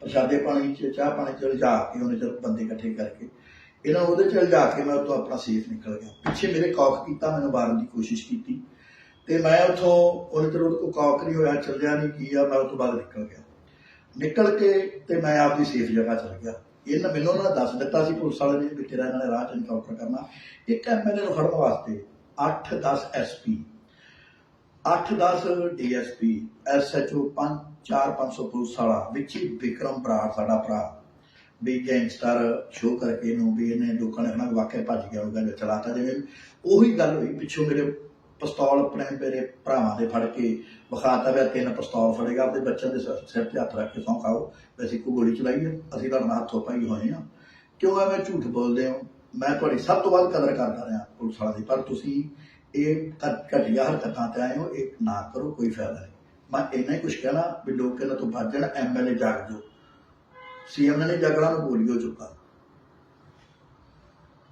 ਪ੍ਰਸ਼ਾਦੇ ਪਾਣੀ ਚ, ਚਾਹ ਪਾਣੀ ਚ ਲਿਜਾ ਕੇ ਉਹਨੇ ਚਲ ਬੰਦੇ ਇਕੱਠੇ ਕਰਕੇ ਇਹਨਾਂ ਉਹਦੇ ਚ ਲਿਜਾ ਕੇ ਮੈਂ ਉੱਥੋਂ ਆਪਣਾ ਸੇਫ ਨਿਕਲ ਗਿਆ। ਪਿੱਛੇ ਮੇਰੇ ਕੌਕ ਕੀਤਾ, ਮੈਨੂੰ ਮਾਰਨ ਦੀ ਕੋਸ਼ਿਸ਼ ਕੀਤੀ ਤੇ ਮੈਂ ਉੱਥੋਂ ਉਹਨੇ ਚਿਰ ਉਹਦੇ ਕੌਕ ਨਹੀਂ ਹੋਇਆ, ਚੱਲਿਆ ਨਹੀਂ, ਕੀ ਆ, ਮੈਂ ਉਹ ਤੋਂ ਨਿਕਲ ਗਿਆ। ਨਿਕਲ ਕੇ ਤੇ ਮੈਂ ਆਪਦੀ ਸੇਫ ਜਗ੍ਹਾ ਚਲ ਗਿਆ। ਇਹਨਾਂ ਮੈਨੂੰ ਉਹਨਾਂ ਦੱਸ ਦਿੱਤਾ ਸੀ ਪੁਲਿਸ ਵਾਲੇ ਨੇ ਵੀ ਤੇਰਾ ਇਹਨਾਂ ਨੇ ਰਾਹ ਚ ਇਨਕਾਊਂਟਰ ਕਰਨਾ। ਇੱਕ ਐਮਐਲਏ ਨੂੰ ਫੜਨ ਵਾਸਤੇ 8-10 ਐਸਪੀ 8-10 ਡੀਐਸਪੀ ਐਸਐਚਓ 5-4-500 ਪੁਲਿਸ ਵਾਲਾ, ਵਿੱਚ ਹੀ ਵਿਕਰਮ ਬਰਾੜ ਸਾਡਾ ਭਰਾ। ਵੀ ਗੈਂਗਸਟਰ ਸ਼ੋ ਕਰਕੇ ਨੂੰ ਵੀ ਇਹਨੇ ਲੋਕਾਂ ਨੇ ਕਹਿਣਾ ਵਾਕਿਆ ਭੱਜ ਗਿਆ ਹੋਊਗਾ ਜਾਂ ਚਲਾਤਾ। ਜਿਵੇਂ ਉਹੀ ਗੱਲ ਹੋਈ, ਪਿੱਛੋਂ ਮੇਰੇ ਪਿਸਤੌਲ ਆਪਣੇ ਮੇਰੇ ਭਰਾਵਾਂ ਦੇ ਫੜ ਕੇ ਵਿਖਾਤਾ ਪਿਆ ਤਿੰਨ ਪਿਸਤੌਲ ਫੜੇਗਾ ਆਪਣੇ ਬੱਚਿਆਂ ਦੇ ਸਿਰ ਤੇ ਹੱਥ ਰੱਖ ਕੇ ਸੌਂ ਖਾਓ ਵੈਸੇ ਅਸੀਂ ਗੋਲੀ ਚਲਾਈ ਹੈ ਅਸੀਂ ਤੁਹਾਡੇ ਨਾਲ ਹੱਥੋਂ ਪਾਈ ਹੋਏ ਆ। ਕਿਉਂ ਐਵੇਂ ਝੂਠ ਬੋਲਦੇ ਹੋ। ਮੈਂ ਤੁਹਾਡੀ ਸਭ ਤੋਂ ਵੱਧ ਕਦਰ ਕਰਦਾ ਰਿਹਾ ਪੁਲਿਸ ਵਾਲਾ ਦੀ। ਪਰ ਤੁਸੀਂ ਇਹ ਘਟੀਆ ਹਰਕਤਾਂ ਤੇ ਆਏ ਹੋ, ਇਹ ਨਾ ਕਰੋ, ਕੋਈ ਫਾਇਦਾ ਨਹੀਂ। ਮੈਂ ਇੰਨਾ ਹੀ ਕੁਝ ਕਹਿਣਾ ਵੀ ਲੋਕ ਇਹਨਾਂ ਤੋਂ ਬਚ ਜਾਣ ਐਮਐਲਏ ਜਾਗ ਜੋ ਸੀਐਮ ਨੇ ਜਗੜਾ ਨੂੰ ਬੋਲੀ ਹੋ ਚੁੱਕਾ।